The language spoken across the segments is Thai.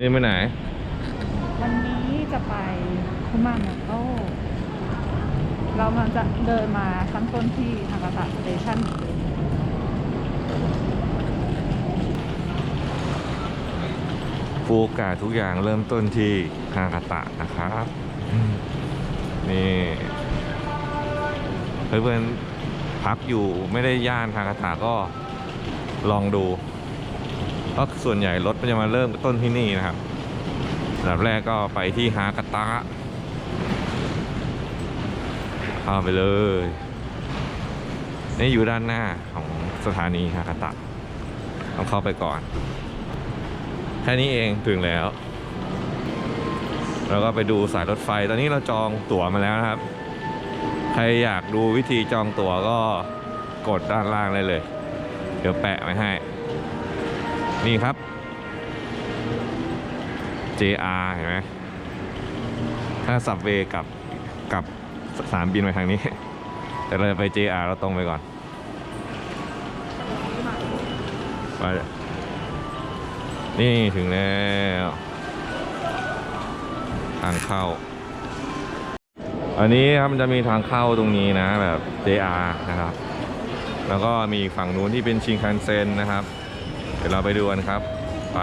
นี่ไปไหน วันนี้จะไปคุมาโมโตะเรามันจะเดินมาตั้งต้นที่ฮากาตะสเตชันฟูโอกาสทุกอย่างเริ่มต้นที่ฮากาตะนะครับอืมนี่เพื่อนๆพักอยู่ไม่ได้ย่านฮากาตะก็ลองดู เพราะส่วนใหญ่รถมันจะมาเริ่มต้นที่นี่นะครับอันดับแรกก็ไปที่ฮากาตะเข้าไปเลย นี่อยู่ด้านหน้าของสถานีฮากาตะต้องเข้าไปก่อน แค่นี้เองถึงแล้ว แล้วก็ไปดูสายรถไฟ ตอนนี้เราจองตั๋วมาแล้วนะครับ ใครอยากดูวิธีจองตั๋วก็กดด้านล่างได้เลย เดี๋ยวแปะไว้ให้ นี่ครับ JR เห็นไหมถ้าสับเวกับกับสามบินไปทางนี้ แต่เราจะไป JR เราตรงไปก่อนไปนี่ถึงแล้วทางเข้า อันนี้ครับมันจะมีทางเข้าตรงนี้นะแบบ JR นะครับ แล้วก็มีฝั่งนู้นที่เป็นชิงคันเซ็นนะครับ เดี๋ยวเราไปดูกันครับไป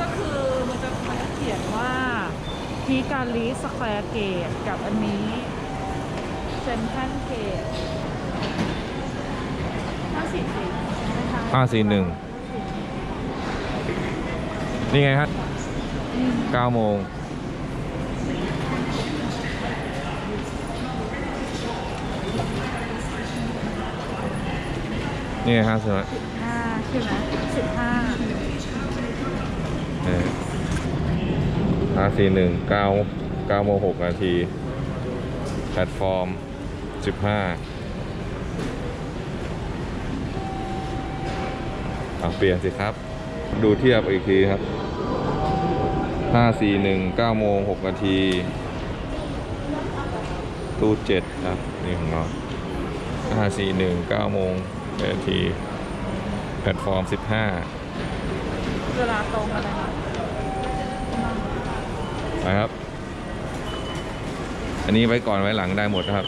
ก็คือมันจะมันจะเขียนว่าพีการลีสแควร์เกตกับอันนี้เซนทันเกตห้าสี่สี่ห้าสี่หนึ่งนี่ไงครับ9โมงนี่ไงครับสวัสดีห้าใช่ไหมสิบห้า ห้าสี่หนึ่งเก้าเก้าโมงหกนาที แพลตฟอร์มสิบห้าเอาเปลี่ยนสิครับ ดูเทียบอีกทีครับห้าสี่หนึ่งเก้าโมงหกนาที ตู้เจ็ดครับ นี่ของเราห้าสี่หนึ่งเก้าโมงนาที แพลตฟอร์มสิบห้าเวลาตรงกันเลยค่ะ นะครับ อันนี้ไว้ก่อนไว้หลังได้หมดนะครับ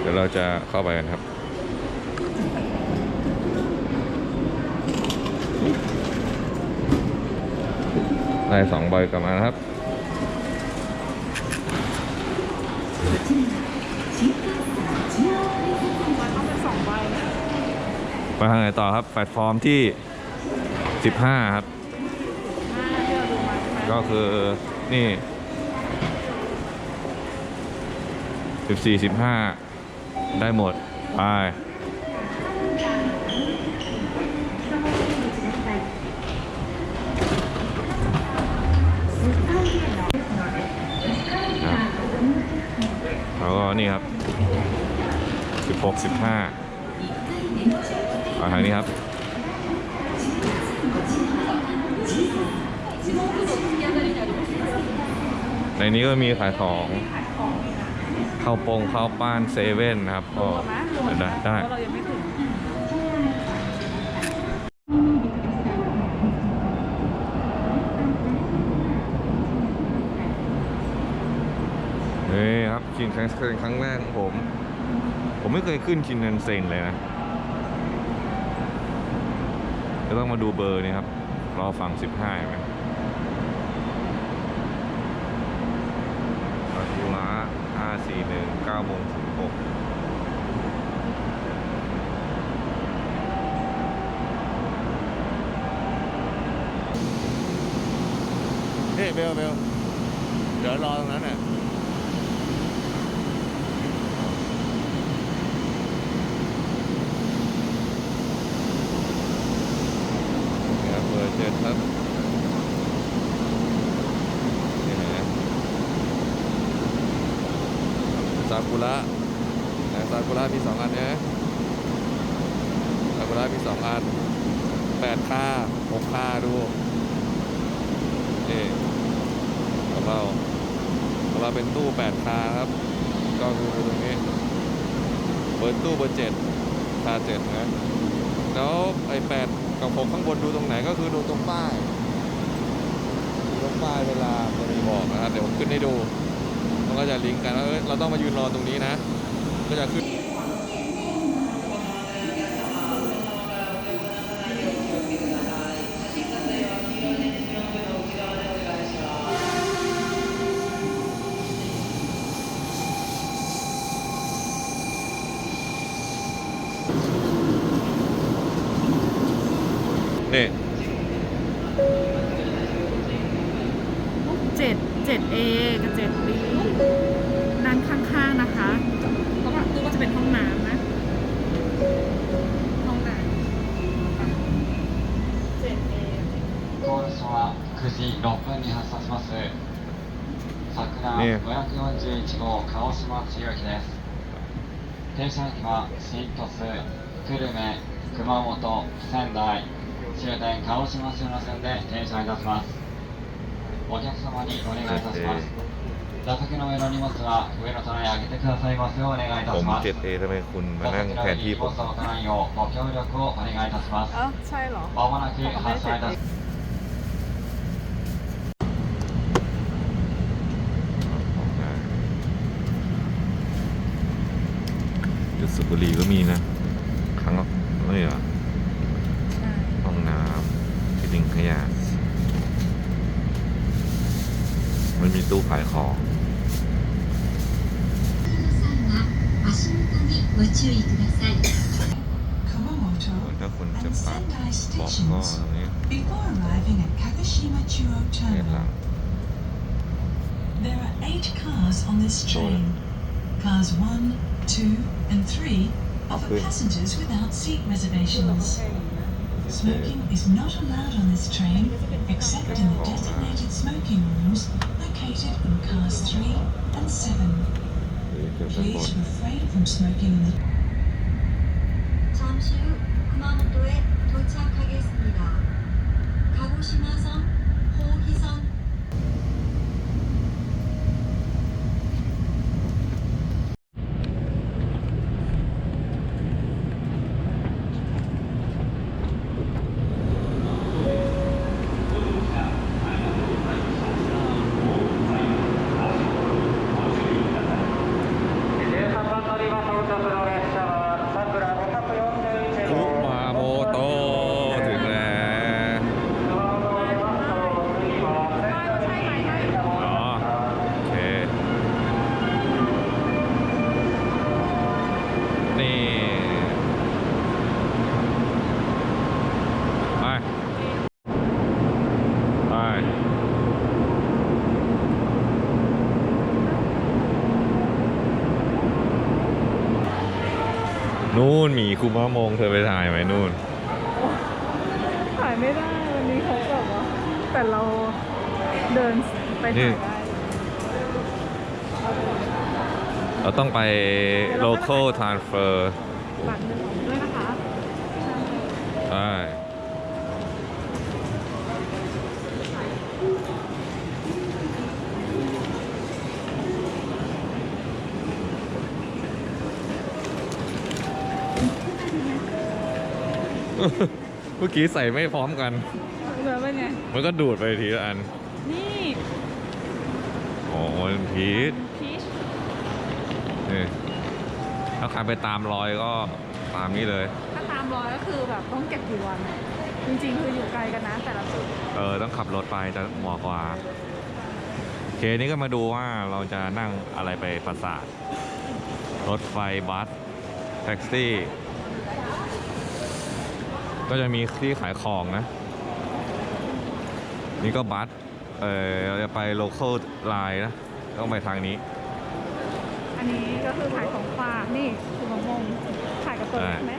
เดี๋ยวเราจะเข้าไปกันครับได้สองใบกลับมานะครับมันต้องเป็นสองใบนะไปทางไหนต่อครับแพลตฟอร์มที่ 15 ครับ ก็คือนี่สิบสี่สิบห้าได้หมด ไปแล้วก็นี่ครับสิบหกสิบห้ามาทางนี้ครับ ในนี้ก็มีขายของข้าวโปงข้าวป้านเซเว่นนะครับก็ไหมรวมได้ได้เพราะเรายังไม่ถึงเฮ้ยครับชินคันเซ็นครั้งแรกของผม ผมไม่เคยขึ้นชินคันเซ็นเลยนะจะต้องมาดูเบอร์นี่ครับ รอฟัง15ไหมปาทูระ 541 9โมงถึง6เฮ้ยเบลเบลเดี๋ยวรอตรงนั้นน่ะ ครับเบอร์เจ็ดครับนี่นะซับ กุระนะ ซากุระมีสองอันนะซากุระมีสองอันแปดค่าหกค่าดูนี่ของเราของเราเป็นตู้แปดค่าครับ ก็คือตรงนี้เบอร์ตู้เบอร์เจ็ดค่าเจ็ดนะแล้วไอ้แปดกับหกข้างบนดูตรงไหนก็คือดูตรงป้ายดูตรงป้ายเวลาจะมีบอกนะครับเดี๋ยวผมขึ้นให้ดูมันก็จะลิงก์กันว่าเอ้ยเราต้องมายืนรอตรงนี้นะ ก็จะขึ้ 6分に発車します。桜541号鹿児島千代木です。停車駅は新鳥栖、久留米、熊本、仙台、終点鹿児島市の線で停車いたします。お客様にお願いいたします。座席の上の荷物は上の棚に上げてくださいますようお願いいたします。座席の上に荷物を置かないようご協力をお願いいたします。まもなく発車いたします。 สุบุรีก็มีนะครั้งละเหรอ่ห้องน้ำที่ทิ้งขยะมันมีตู้ขายของถ้าคุณจะปัดบอกก็ตรงนี้เห็นหลัง There. Cars 1, 2, free, offer passengers without seat reservations. Smoking is not allowed on this train except in the designated smoking rooms located in cars 3 and 7. Please refrain from smoking in the. มีคุมะมงเธอไปถ่ายไหมนู่น ถ่ายไม่ได้วันนี้เขาแบบว่าแต่เราเดินไปถ่ายได้เราต้องไป local transfer บัตรหนึ่งด้วยนะคะ ใช่ เมื่อกี้ใส่ไม่พร้อมกันเหลือเป็นไง มันก็ดูดไปทีละอัน นี่อ๋อมันพีชพีชนี่ถ้าใครไปตามรอยก็ตามนี้เลย ถ้าตามรอยก็คือแบบต้องเก็บกี่วันจริงๆ คืออยู่ไกลกันนะแต่ละจุด เออต้องขับรถไปจะเหมาะกว่าโอเคนี่ก็มาดูว่าเราจะนั่งอะไรไปปราสาท รถไฟบัส แท็กซี่ ก็จะมีที่ขายของนะ นี่ก็บัสเออเราจะไป local line นะ ต้องไปทางนี้ อันนี้ก็คือขายของฝากนี่คือมะม่วงขายกับตัวเล็กไหม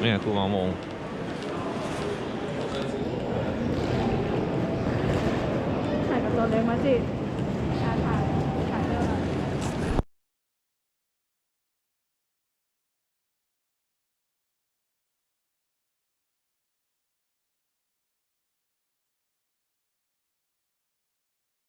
เนี่ยครูมามงขายกับตัวเล็กมาจิ